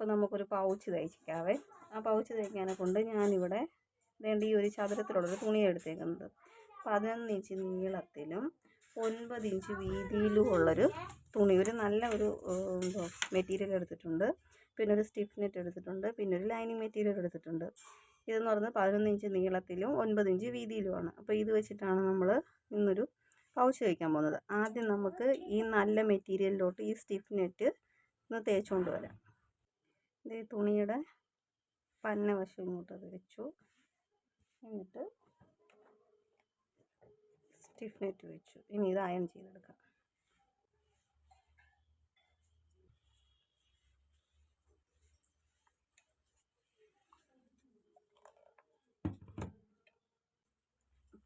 അപ്പോൾ നമുക്കൊരു പൗച്ച് തയ്ക്കാവേ ആ പൗച്ച് തയ്ക്കാനെ കൊണ്ട് ഞാനിവിടെ വേണ്ട ഈ ഒരു ചതുരത്തിലുള്ളൊരു തുണി എടുത്തേക്കുന്നത്. പതിനൊന്ന് ഇഞ്ച് നീളത്തിലും ഒൻപത് ഇഞ്ച് വീതിയിലും ഉള്ളൊരു തുണി ഒരു നല്ല ഒരു എന്തോ മെറ്റീരിയൽ എടുത്തിട്ടുണ്ട്. പിന്നെ ഒരു സ്റ്റിഫ് നെറ്റ് എടുത്തിട്ടുണ്ട്. പിന്നെ ഒരു ലൈനിങ് മെറ്റീരിയൽ എടുത്തിട്ടുണ്ട്. ഇതെന്ന് പറയുന്നത് പതിനൊന്ന് ഇഞ്ച് നീളത്തിലും ഒൻപത് ഇഞ്ച് വീതിയിലുമാണ്. അപ്പോൾ ഇത് വെച്ചിട്ടാണ് നമ്മൾ ഇന്നൊരു പൗച്ച് തയ്ക്കാൻ പോകുന്നത്. ആദ്യം നമുക്ക് ഈ നല്ല മെറ്റീരിയലിലോട്ട് ഈ സ്റ്റിഫ് നെറ്റ് ഒന്ന് തേച്ചുകൊണ്ട് വരാം. ഇത് തുണിയുടെ പന്ന വശം ഇങ്ങോട്ട് വെച്ചു. എന്നിട്ട് സ്റ്റിഫ് നെറ്റ് വെച്ചു. ഇനി ഇത് അയൺ ചെയ്തെടുക്കാം.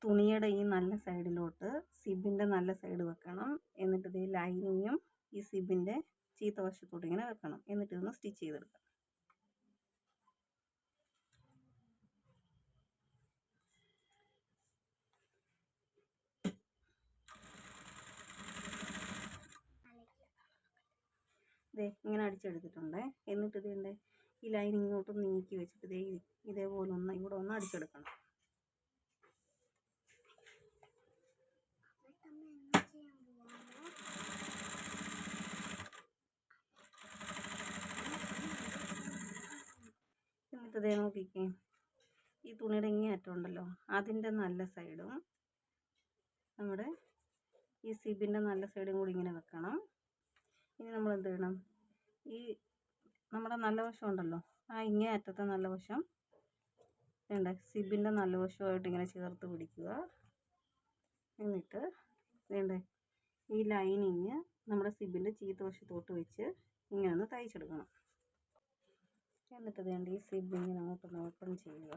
തുണിയുടെ ഈ നല്ല സൈഡിലോട്ട് സിബിന്റെ നല്ല സൈഡ് വെക്കണം. എന്നിട്ട് ഇത് ലൈനിങ്ങും ഈ സിബിന്റെ ചീത്ത വശത്തോട്ട് ഇങ്ങനെ വെക്കണം. എന്നിട്ട് ഇതൊന്ന് സ്റ്റിച്ച് ചെയ്തെടുക്കാം. ഇതേ ഇങ്ങനെ അടിച്ചെടുത്തിട്ടുണ്ട്. എന്നിട്ട് ഇതിന്റെ ഈ ലൈൻ ഇങ്ങോട്ട് നീക്കി വെച്ചിട്ട് ഇതേ ഇതേപോലെ ഒന്ന് ഇവിടെ ഒന്ന് അടിച്ചെടുക്കണം. ദേ നോക്കിക്കേ. ഈ തുണിയുടെ ഇങ്ങേ അറ്റം ഉണ്ടല്ലോ അതിന്റെ നല്ല സൈഡും നമ്മുടെ ഈ സിബിന്റെ നല്ല സൈഡും കൂടി ഇങ്ങനെ വെക്കണം. ഇനി നമ്മൾ എന്ത് ചെയ്യണം? ഈ നമ്മുടെ നല്ല വശം ഉണ്ടല്ലോ ആ ഇങ്ങേ അറ്റത്തെ നല്ല വശം വേണ്ട സിബിന്റെ നല്ല വശമായിട്ട് ഇങ്ങനെ ചേർത്ത് പിടിക്കുക. എന്നിട്ട് വേണ്ടേ ഈ ലൈനിങ് നമ്മുടെ സിബിന്റെ ചീത്ത വശത്തോട്ട് വെച്ച് ഇങ്ങനെ ഒന്ന് തയ്ച്ചെടുക്കണം. എന്നിട്ട് വേണ്ട ഈ സിബിങ് അങ്ങോട്ടൊന്ന് ഓപ്പൺ ചെയ്യുക.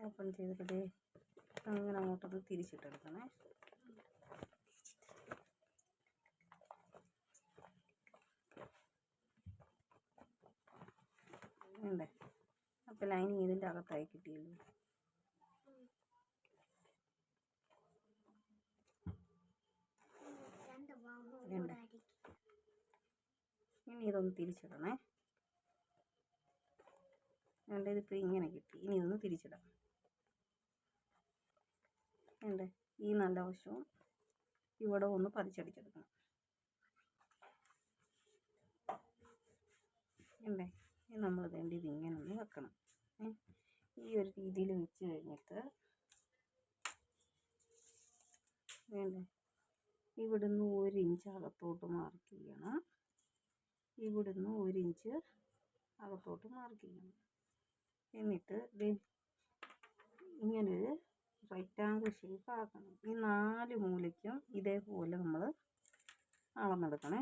ഓപ്പൺ ചെയ്തിട്ട് അങ്ങനെ അങ്ങോട്ടൊന്ന് തിരിച്ചിട്ടെടുക്കണേ. ഉണ്ട് അപ്പോൾ ലൈനിങ് ഇതിന്റെ അകത്തായി കിട്ടിയല്ലോ വേണ്ടേ ഇനി ഇതൊന്ന് തിരിച്ചിടണേ. വേണ്ട ഇതിപ്പോൾ ഇങ്ങനെ കിട്ടി. ഇനി ഒന്ന് തിരിച്ചിടാം വേണ്ടേ ഈ നല്ല വശവും ഇവിടെ ഒന്ന് പതിച്ചടിച്ചെടുക്കണം വേണ്ടേ ഇനി നമ്മൾ വേണ്ട ഇങ്ങനെ ഒന്ന് വെക്കണം? ഈ ഒരു രീതിയിൽ വെച്ച് കഴിഞ്ഞിട്ട് വേണ്ടേ ഇവിടുന്ന് ഒരു ഇഞ്ച് അകത്തോട്ട് മാർക്ക് ചെയ്യണം. ഇവിടുന്ന് ഒരു ഇഞ്ച് അകത്തോട്ട് മാർക്ക് ചെയ്യണം. എന്നിട്ട് ഇങ്ങനൊരു റൈറ്റാങ്കിൾ ഷേപ്പ് ആക്കണം. ഈ നാല് മൂലയ്ക്കും ഇതേപോലെ നമ്മൾ അളന്നെടുക്കണേ.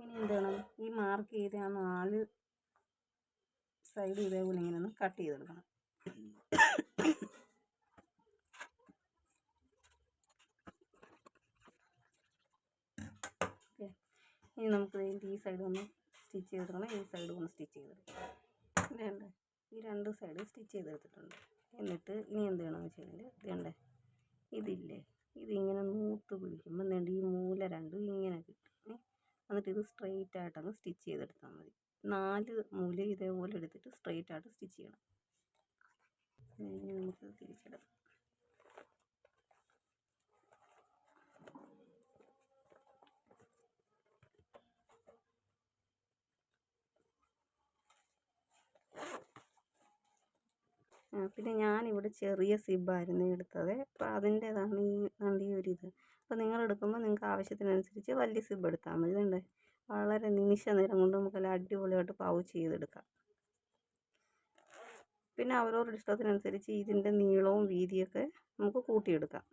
ഇനി എന്താണ്? ഈ മാർക്ക് ചെയ്ത ആ നാല് സൈഡ് ഇതേപോലെ ഇങ്ങനെ ഒന്ന് കട്ട് ചെയ്തെടുക്കണം. ഇനി നമുക്ക് ഈ സൈഡ് ഒന്ന് സ്റ്റിച്ച് ചെയ്തെടുക്കണം. ഈ സൈഡ് ഒന്ന് സ്റ്റിച്ച് ചെയ്തെടുക്കണം. വേണ്ട ഈ രണ്ട് സൈഡ് സ്റ്റിച്ച് ചെയ്തെടുത്തിട്ടുണ്ട്. എന്നിട്ട് ഇനി എന്ത് ചെയ്യണമെന്ന് വെച്ച് കഴിഞ്ഞാൽ ഇതേണ്ടേ ഇതില്ലേ? ഇതിങ്ങനെ നൂത്ത് പിടിക്കുമ്പോൾ എന്തുണ്ട് ഈ മൂല രണ്ടും ഇങ്ങനെ കിട്ടും. എന്നിട്ട് ഇത് സ്ട്രെയിറ്റ് ആയിട്ടങ്ങ് സ്റ്റിച്ച് ചെയ്തെടുത്താൽ മതി. നാല് മൂല ഇതേപോലെ എടുത്തിട്ട് സ്ട്രെയിറ്റ് ആയിട്ട് സ്റ്റിച്ച് ചെയ്യണം. നമുക്ക് തിരിച്ചിടാം പിന്നെ ഞാനിവിടെ ചെറിയ സിബായിരുന്നു എടുത്തത്. അപ്പോൾ അതിന്റേതാണ് ഈ വണ്ടി ഒരു ഇത് അപ്പോൾ നിങ്ങൾ എടുക്കുമ്പോൾ നിങ്ങൾക്ക് ആവശ്യത്തിനനുസരിച്ച് വലിയ സിബ് എടുത്താൽ മതി. ഇതുണ്ട്. വളരെ നിമിഷ നേരം കൊണ്ട് നമുക്ക് നല്ല അടിപൊളിയായിട്ട് പാവ് ചെയ്തെടുക്കാം. പിന്നെ അവരവരുടെ ഇഷ്ടത്തിനനുസരിച്ച് ഇതിന്റെ നീളവും വീതിയൊക്കെ നമുക്ക് കൂട്ടിയെടുക്കാം.